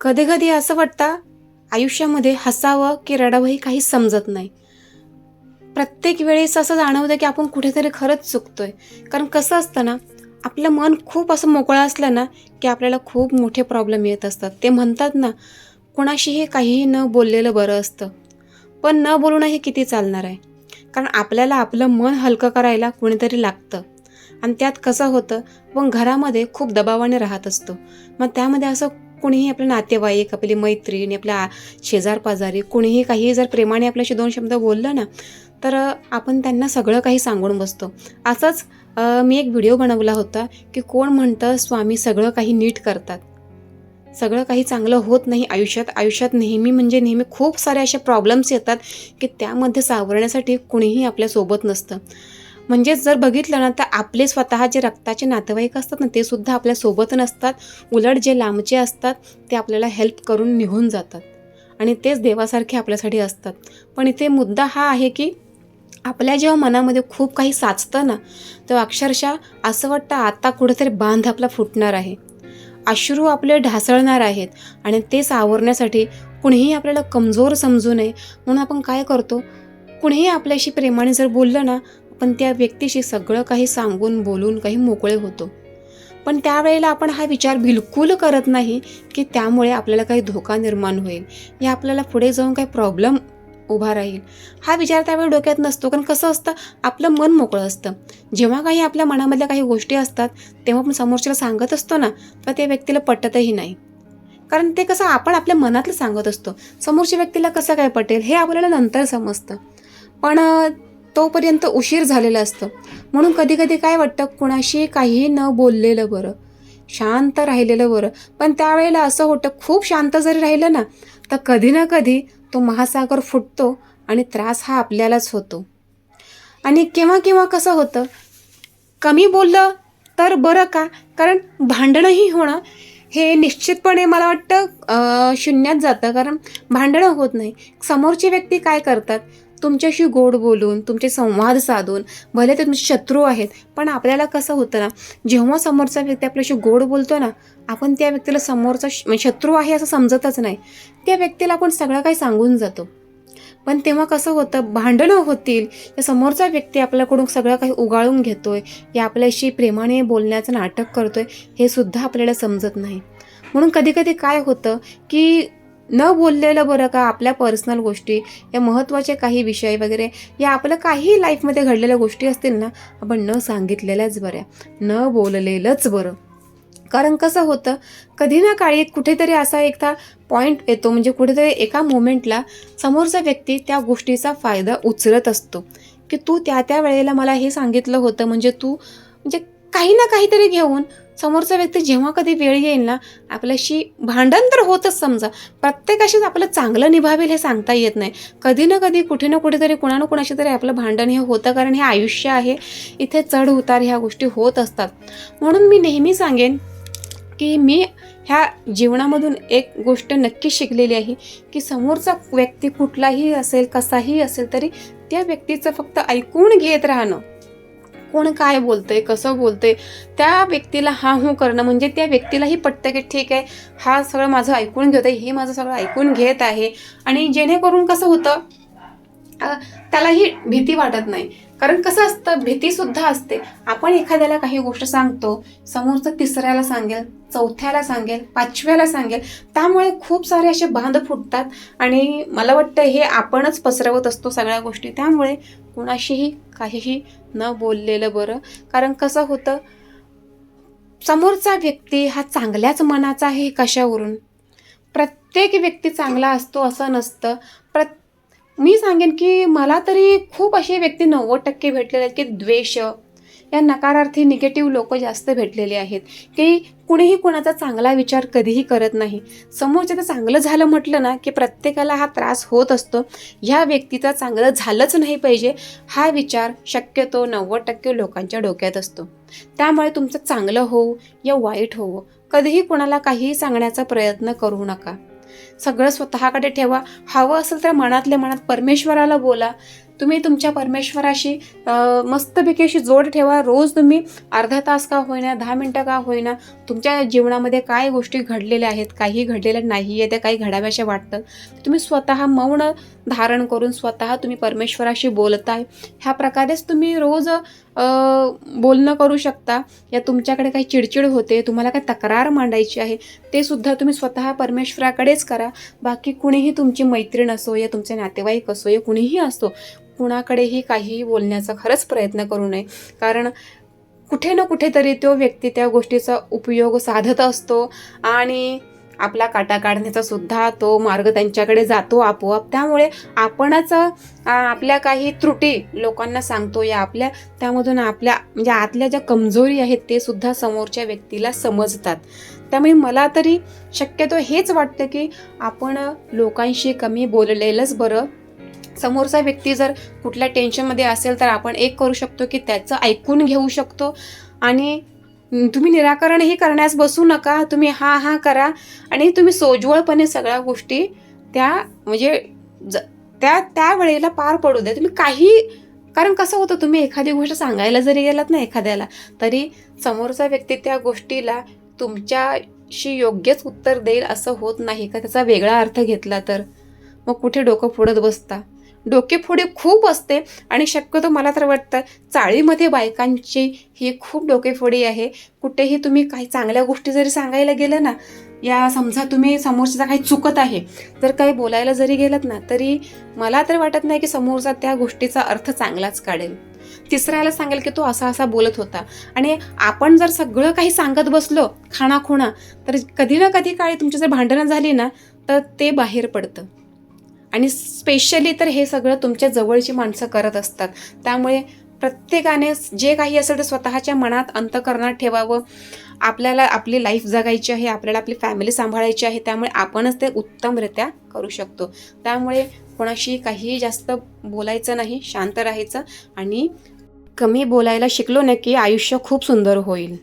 कधी कधी असं वाटतं आयुष्यामध्ये हसावं की रडावंही काही समजत नाही. प्रत्येक वेळेस असं जाणवतं की आपण कुठेतरी खरंच चुकतोय. कारण कसं असतं ना आपलं मन खूप असं मोकळं असलं ना की आपल्याला खूप मोठे प्रॉब्लेम येत असतात. ते म्हणतात ना कोणाशीही काहीही न बोललेलं बरं असतं. पण न बोलणं हे किती चालणार आहे? कारण आपल्याला आपलं मन हलकं करायला कोणीतरी लागतं. आणि त्यात कसं होतं पण घरामध्ये खूप दबावाने राहत असतो. मग त्यामध्ये असं कोणीही आपलं नातेवाईक आपली मैत्रीण आपल्या शेजार पाजारी कोणीही काही जर प्रेमाने आपल्याशी दोन शब्द बोललं ना तर आपण त्यांना सगळं काही सांगून बसतो. असंच मी एक व्हिडिओ बनवला होता की कोण म्हणतं स्वामी सगळं काही नीट करतात. सगळं काही चांगलं होत नाही आयुष्यात. आयुष्यात नेहमी म्हणजे नेहमी खूप सारे असे प्रॉब्लेम्स येतात की त्यामध्ये सावरण्यासाठी कुणीही आपल्यासोबत नसतं. म्हणजेच जर बघितलं ना तर आपले स्वतः जे रक्ताचे नातेवाईक असतात ना ते सुद्धा आपल्यासोबत नसतात. उलट जे लांबचे असतात ते आपल्याला हेल्प करून निघून जातात. आणि तेच देवासारखे आपल्यासाठी असतात. पण इथे मुद्दा हा आहे की आपल्या जेव्हा मनामध्ये खूप काही साचतं ना तेव्हा अक्षरशः असं वाटतं आता कुठेतरी बांध आपला फुटणार आहे. अश्रू आपले ढासळणार आहेत. आणि ते सावरण्यासाठी कुणीही आपल्याला कमजोर समजू नये. म्हणून आपण काय करतो कुणीही आपल्याशी प्रेमाने जर बोललं ना पण त्या व्यक्तीशी सगळं काही सांगून बोलून काही मोकळे होतो. पण त्यावेळेला आपण हा विचार बिलकुल करत नाही की त्यामुळे आपल्याला काही धोका निर्माण होईल. या आपल्याला पुढे जाऊन काही प्रॉब्लेम उभा राहील. हा विचार त्यावेळी डोक्यात नसतो कारण कसं असतं आपलं मन मोकळं असतं. जेव्हा काही आपल्या मनामधल्या काही गोष्टी असतात तेव्हा आपण समोरच्याला सांगत असतो ना तर त्या व्यक्तीला पटतही नाही. कारण ते कसं आपण आपल्या मनातलं सांगत असतो. समोरच्या व्यक्तीला कसं काय पटेल हे आपल्याला नंतर समजतं. पण तोपर्यंत उशीर झालेला असतं. म्हणून कधी कधी काय वाटतं? कुणाशी काहीही न बोललेलं बरं. शांत राहिलेलं बरं. पण त्यावेळेला असं होतं खूप शांत जरी राहिलं ना तर कधी ना कधी तो महासागर फुटतो आणि त्रास हा आपल्यालाच होतो. आणि केव्हा केव्हा कसं होतं? कमी बोललं तर बरं का? कारण भांडणंही होणं हे निश्चितपणे मला वाटतं शून्यात जातं. कारण भांडणं होत नाही. समोरची व्यक्ती काय करतात? तुमच्याशी गोड बोलून तुमचे संवाद साधून भले ते तुमचे शत्रू आहेत पण आपल्याला कसं होतं ना जेव्हा समोरचा व्यक्ती आपल्याशी गोड बोलतो ना आपण त्या व्यक्तीला समोरचा म्हणजे शत्रू आहे असं समजतच नाही. त्या व्यक्तीला आपण सगळं काही सांगून जातो. पण तेव्हा कसं होतं भांडणं होतील या समोरचा व्यक्ती आपल्याकडून सगळं काही उगाळून घेतोय या आपल्याशी प्रेमाने बोलण्याचं नाटक करतोय हे सुद्धा आपल्याला समजत नाही. म्हणून कधी कधी काय होतं की न बोललेलं बरं का आपल्या पर्सनल गोष्टी या महत्त्वाचे काही विषय वगैरे या आपलं काही लाईफमध्ये घडलेल्या गोष्टी असतील ना आपण न सांगितलेल्याच बऱ्या न बोललेलंच बरं. कारण कसं होतं कधी ना काळी कुठेतरी असा एकदा पॉईंट येतो म्हणजे कुठेतरी एका मोमेंटला समोरचा व्यक्ती त्या गोष्टीचा फायदा उचलत असतो. की तू त्या त्या वेळेला मला हे सांगितलं होतं म्हणजे तू म्हणजे काही ना काहीतरी घेऊन समोरचा व्यक्ती जेव्हा कधी वेळ येईल ना आपल्याशी भांडण तर होतच समजा. प्रत्येकाशीच आपलं चांगलं निभावेल हे सांगता येत नाही. कधी ना कधी कुठे ना कुठेतरी कुणा ना कुणाशी तरी आपलं भांडण हे होतं कारण हे आयुष्य आहे. इथे चढ उतार ह्या गोष्टी होत असतात. म्हणून मी नेहमी सांगेन की मी ह्या जीवनामधून एक गोष्ट नक्की शिकलेली आहे की समोरचा व्यक्ती कुठलाही असेल कसाही असेल तरी त्या व्यक्तीचं फक्त ऐकून घेत राहणं. कोण काय बोलतंय कसं बोलतंय त्या व्यक्तीला हा हो करणं म्हणजे त्या व्यक्तीलाही पटतं की ठीक आहे हा सगळं माझं ऐकून घेत आहे हे माझं सगळं ऐकून घेत आहे. आणि जेणेकरून कसं होतं त्यालाही भीती वाटत नाही. कारण कसं असतं भीतीसुद्धा असते. आपण एखाद्याला काही गोष्ट सांगतो समोरचं तिसऱ्याला सांगेल चौथ्याला सांगेल पाचव्याला सांगेल त्यामुळे खूप सारे असे बांध फुटतात. आणि मला वाटतं हे आपणच पसरवत असतो सगळ्या गोष्टी. त्यामुळे कुणाशीही काहीही न बोललेलं बरं. कारण कसं होतं समोरचा व्यक्ती हा चांगल्याच मनाचा आहे हे कशावरून? प्रत्येक व्यक्ती चांगला असतो असं नसतं. प्रत्येक मी सांगेन की मला तरी खूप असे व्यक्ती नव्वद टक्के भेटलेले आहेत की द्वेष या नकारार्थी निगेटिव्ह लोक जास्त भेटलेले आहेत. की कुणीही कुणाचा चांगला विचार कधीही करत नाही. समोरच्याचं चांगलं झालं म्हटलं ना की प्रत्येकाला हा त्रास होत असतो. ह्या व्यक्तीचा चांगलं झालंच नाही पाहिजे हा विचार शक्यतो नव्वद टक्के लोकांच्या डोक्यात असतो. त्यामुळे तुमचं चांगलं होऊ या वाईट होवो कधीही कुणाला काहीही सांगण्याचा प्रयत्न करू नका. सगळं स्वतःकडे ठेवा. हवं असेल तर मनातल्या मनात परमेश्वराला बोला. तुम्ही तुमच्या परमेश्वराशी मस्तपैकी अशी जोड ठेवा. रोज तुम्ही अर्धा तास का होईना दहा मिनटं का होईना तुमच्या जीवनामध्ये काय गोष्टी घडलेल्या आहेत काही घडलेल्या नाही आहे त्या काही घडाव्याशा वाटतं तुम्ही स्वतः मौन धारण करून स्वतः तुम्ही परमेश्वराशी बोलताय. ह्या प्रकारेच तुम्ही रोज बोलणं करू शकता. या तुमच्याकडे काही चिडचिड होते तुम्हाला काही तक्रार मांडायची आहे ते सुद्धा तुम्ही स्वतः परमेश्वराकडेच करा. बाकी कुणीही तुमची मैत्रीण असो या तुमचे नातेवाईक असो या कुणीही असो कुणाकडेही काहीही बोलण्याचा खरंच प्रयत्न करू नये. कारण कुठे ना कुठेतरी तो व्यक्ती त्या गोष्टीचा उपयोग साधत असतो आणि आपला काटा काढण्याचा सुद्धा तो मार्ग त्यांच्याकडे जातो आपोआप. त्यामुळे आपणच आपल्या काही त्रुटी लोकांना सांगतो या आपल्या त्यामधून आपल्या म्हणजे आतल्या ज्या कमजोरी आहेत ते सुद्धा समोरच्या व्यक्तीला समजतात. त्यामुळे मला तरी शक्यतो हेच वाटतं की आपण लोकांशी कमी बोललेलंच बरं. समोरचा व्यक्ती जर कुठल्या टेन्शनमध्ये असेल तर आपण एक करू शकतो की त्याचं ऐकून घेऊ शकतो. आणि तुम्ही निराकरणही करण्यास बसू नका. तुम्ही हा हा करा. आणि तुम्ही सोज्वळपणे सगळ्या गोष्टी त्या म्हणजे ज त्या त्या वेळेला पार पडू द्या. तुम्ही काही कारण कसं होतं तुम्ही एखादी गोष्ट सांगायला जरी गेलात ना एखाद्याला तरी समोरचा व्यक्ती त्या गोष्टीला तुमच्याशी योग्यच उत्तर देईल असं होत नाही. का त्याचा वेगळा अर्थ घेतला तर? मग कुठे डोकं फोडत बसता? डोकेफोडी खूप असते आणि शक्यतो मला तर वाटतं चाळीमध्ये बायकांची ही खूप डोकेफोडी आहे. कुठेही तुम्ही काही चांगल्या गोष्टी जरी सांगायला गेलं ना या समजा तुम्ही समोरचा काही चुकत आहे जर काही बोलायला जरी गेलात ना तरी मला तर वाटत नाही की समोरचा त्या गोष्टीचा अर्थ चांगलाच काढेल. तिसऱ्याला सांगेल की तो असा असा बोलत होता. आणि आपण जर सगळं काही सांगत बसलो खाणाखुणा तर कधी ना कधी काळी तुमची जर भांडणं झाली ना तर ते बाहेर पडतं. आणि स्पेशली तर हे सगळं तुमच्या जवळची माणसं करत असतात. त्यामुळे प्रत्येकाने जे काही असेल ते स्वतःच्या मनात अंतकरणात ठेवावं. आपल्याला आपली लाईफ जगायची आहे आपल्याला आपली फॅमिली सांभाळायची आहे त्यामुळे आपणच ते उत्तमरित्या करू शकतो. त्यामुळे कोणाशी काही जास्त बोलायचं नाही शांत राहायचं आणि कमी बोलायला शिकलो ना की आयुष्य खूप सुंदर होईल.